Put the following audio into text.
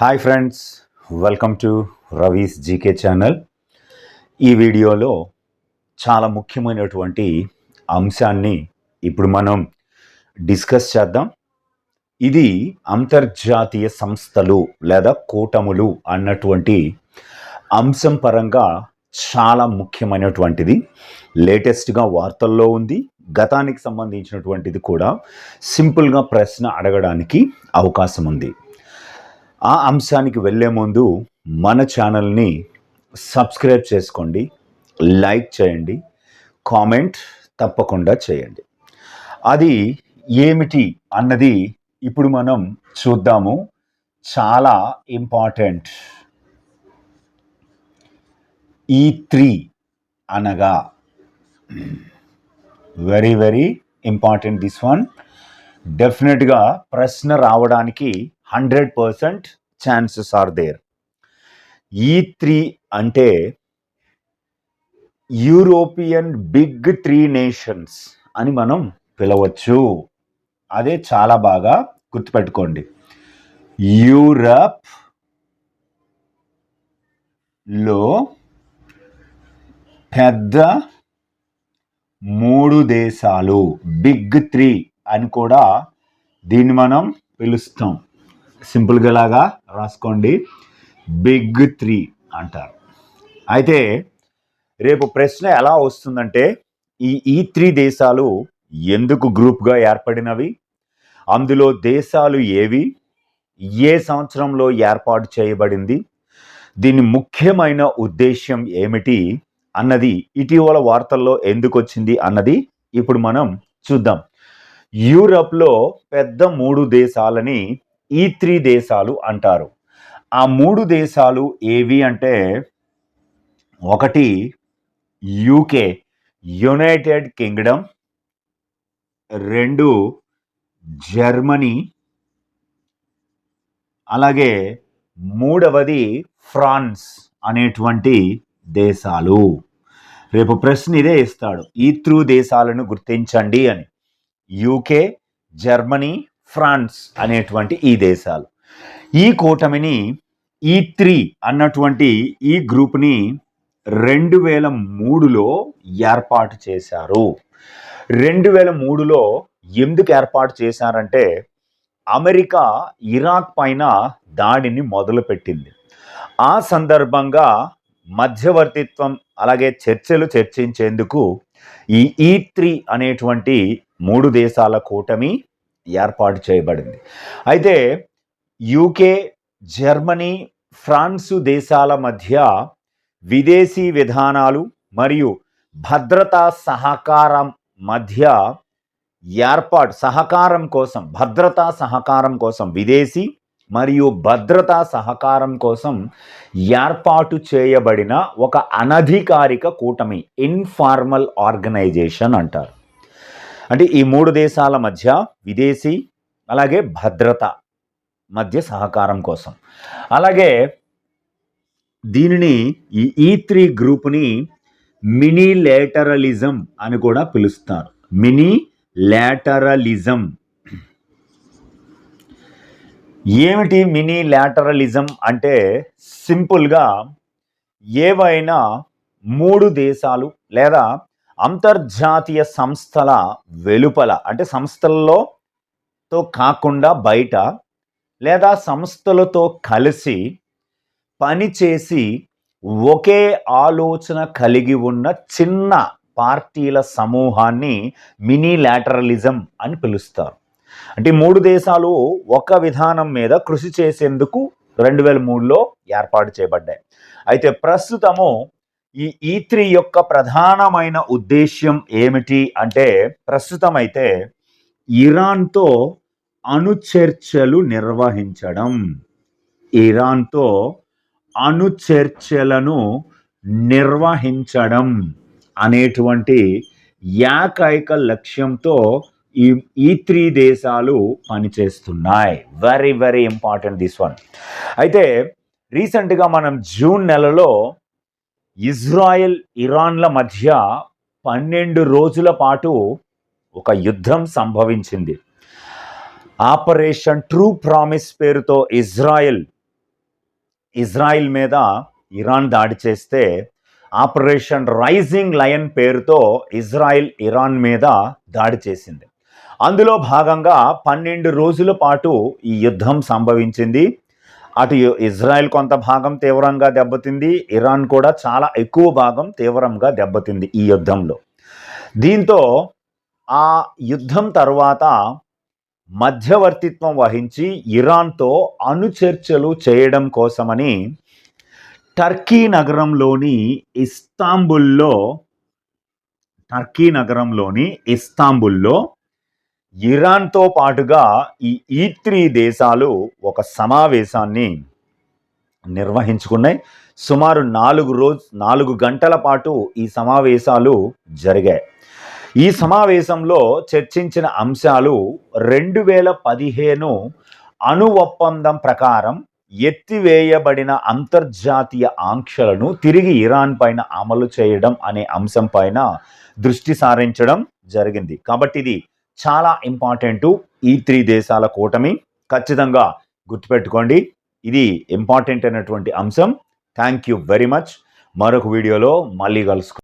Hi friends welcome to Ravi's GK channel ఈ వీడియోలో చాలా ముఖ్యమైనటువంటి అంశాన్ని ఇప్పుడు మనం డిస్కస్ చేద్దాం. ఇది అంతర్జాతీయ సంస్థలు లేదా కూటములు అన్నటువంటి అంశం పరంగా చాలా ముఖ్యమైనటువంటిది. లేటెస్ట్గా వార్తల్లో ఉంది. గతానికి సంబంధించినటువంటిది కూడా సింపుల్గా ప్రశ్న అడగడానికి అవకాశం ఉంది. ఆ అంశానికి వెళ్ళే ముందు మన ఛానల్ని సబ్స్క్రైబ్ చేసుకోండి లైక్ చేయండి కామెంట్ తప్పకుండా చేయండి. అది ఏమిటి అన్నది ఇప్పుడు మనం చూద్దాము. చాలా ఇంపార్టెంట్. ఈ త్రీ అనగా very very important this one. డెఫినెట్గా ప్రశ్న రావడానికి hundred percent chances are there. ఈ త్రీ అంటే యూరోపియన్ బిగ్ త్రీ నేషన్స్ అని మనం పిలవచ్చు. అదే చాలా బాగా గుర్తుపెట్టుకోండి. యూరప్లో పెద్ద మూడు దేశాలు బిగ్ త్రీ అని కూడా దీన్ని మనం పిలుస్తాం. సింపుల్గా లాగా రాసుకోండి. బిగ్ త్రీ అంటారు. అయితే రేపు ప్రశ్న ఎలా వస్తుందంటే ఈ ఈ త్రీ దేశాలు ఎందుకు గ్రూప్గా ఏర్పడినవి? అందులో దేశాలు ఏవి? ఏ సంవత్సరంలో ఏర్పాటు చేయబడింది? దీని ముఖ్యమైన ఉద్దేశ్యం ఏమిటి? అన్నది ఇటీవల వార్తల్లో ఎందుకు వచ్చింది అన్నది ఇప్పుడు మనం చూద్దాం. యూరప్లో పెద్ద మూడు దేశాలని ఈ త్రీ దేశాలు అంటారు. ఆ మూడు దేశాలు ఏవి అంటే ఒకటి యూకే యునైటెడ్ కింగ్డమ్ రెండు జర్మనీ అలాగే మూడవది ఫ్రాన్స్ అనేటువంటి దేశాలు. రేపు ప్రశ్న ఇదే ఇస్తాడు ఈ త్రూ దేశాలను గుర్తించండి అని. యూకే జర్మనీ ఫ్రాన్స్ అనేటువంటి ఈ దేశాలు. ఈ కూటమిని ఈ త్రీ అన్నటువంటి ఈ గ్రూప్ని రెండు వేల మూడులో ఏర్పాటు చేశారు. రెండు వేల మూడులో ఎందుకు ఏర్పాటు చేశారంటే అమెరికా ఇరాక్ పైన దాడిని మొదలుపెట్టింది. ఆ సందర్భంగా మధ్యవర్తిత్వం అలాగే చర్చలు చర్చించేందుకు ఈ ఈ త్రీ అనేటువంటి మూడు దేశాల కూటమి ఏర్పాటు చేయబడింది. అయితే యూకే జర్మనీ ఫ్రాన్సు దేశాల మధ్య విదేశీ విధానాలు మరియు భద్రతా సహకారం మధ్య ఏర్పాటు సహకారం కోసం భద్రతా సహకారం కోసం విదేశీ మరియు భద్రతా సహకారం కోసం ఏర్పాటు చేయబడిన ఒక అనధికారిక కూటమి ఇన్ఫార్మల్ ఆర్గనైజేషన్ అంటారు. అంటే ఈ మూడు దేశాల మధ్య విదేశీ అలాగే భద్రత మధ్య సహకారం కోసం. అలాగే దీనిని ఈ ఈ త్రీ గ్రూప్ని మినీ లేటరలిజం అని కూడా పిలుస్తారు. మినీ లేటరలిజం ఏమిటి మినీ లేటరలిజం అంటే సింపుల్గా ఏవైనా మూడు దేశాలు లేదా అంతర్జాతీయ సంస్థల వెలుపల అంటే సంస్థల్లో తో కాకుండా బయట లేదా సంస్థలతో కలిసి పనిచేసి ఒకే ఆలోచన కలిగి ఉన్న చిన్న పార్టీల సమూహాన్ని మినీ లాటరలిజం అని పిలుస్తారు. అంటే మూడు దేశాలు ఒక విధానం మీద కృషి చేసేందుకు రెండు వేల మూడులో ఏర్పాటు చేయబడ్డాయి. అయితే ప్రస్తుతము ఈ ఈ త్రీ యొక్క ప్రధానమైన ఉద్దేశ్యం ఏమిటి అంటే ప్రస్తుతం అయితే ఇరాన్తో అణుచర్చలు నిర్వహించడం. ఇరాన్తో అణుచర్చలను నిర్వహించడం అనేటువంటి ఏకైక లక్ష్యంతో ఈ ఈ త్రీ దేశాలు పనిచేస్తున్నాయి. Very very important this one అయితే రీసెంట్గా మనం జూన్ నెలలో ఇజ్రాయెల్ ఇరాన్ల మధ్య పన్నెండు రోజుల పాటు ఒక యుద్ధం సంభవించింది. ఆపరేషన్ ట్రూ ప్రామిస్ పేరుతో ఇజ్రాయెల్ ఇజ్రాయిల్ మీద ఇరాన్ దాడి చేస్తే ఆపరేషన్ రైజింగ్ లయన్ పేరుతో ఇజ్రాయిల్ ఇరాన్ మీద దాడి చేసింది. అందులో భాగంగా పన్నెండు రోజుల పాటు ఈ యుద్ధం సంభవించింది. అటు ఇజ్రాయెల్ కొంత భాగం తీవ్రంగా దెబ్బతింది ఇరాన్ కూడా చాలా ఎక్కువ భాగం తీవ్రంగా దెబ్బతింది ఈ యుద్ధంలో. దీంతో ఆ యుద్ధం తర్వాత మధ్యవర్తిత్వం వహించి ఇరాన్తో అనుచర్చలు చేయడం కోసమని టర్కీ నగరంలోని ఇస్తాంబుల్లో టర్కీ నగరంలోని ఇస్తాంబుల్లో ఇరాన్తో పాటుగా ఈ ఈ త్రీ దేశాలు ఒక సమావేశాన్ని నిర్వహించుకున్నాయి. సుమారు నాలుగు రోజు నాలుగు గంటల పాటు ఈ సమావేశాలు జరిగాయి. ఈ సమావేశంలో చర్చించిన అంశాలు రెండు వేల పదిహేను అణు ఒప్పందం ప్రకారం ఎత్తివేయబడిన అంతర్జాతీయ ఆంక్షలను తిరిగి ఇరాన్ పైన అమలు చేయడం అనే అంశం పైన దృష్టి సారించడం జరిగింది. కాబట్టి ఇది చాలా ఇంపార్టెంట్ ఈ త్రీ దేశాల కూటమి. ఖచ్చితంగా గుర్తుపెట్టుకోండి ఇది ఇంపార్టెంట్ అయినటువంటి అంశం. థ్యాంక్ యూ వెరీ మచ్ మరొక వీడియోలో మళ్ళీ కలుసుకుందాం.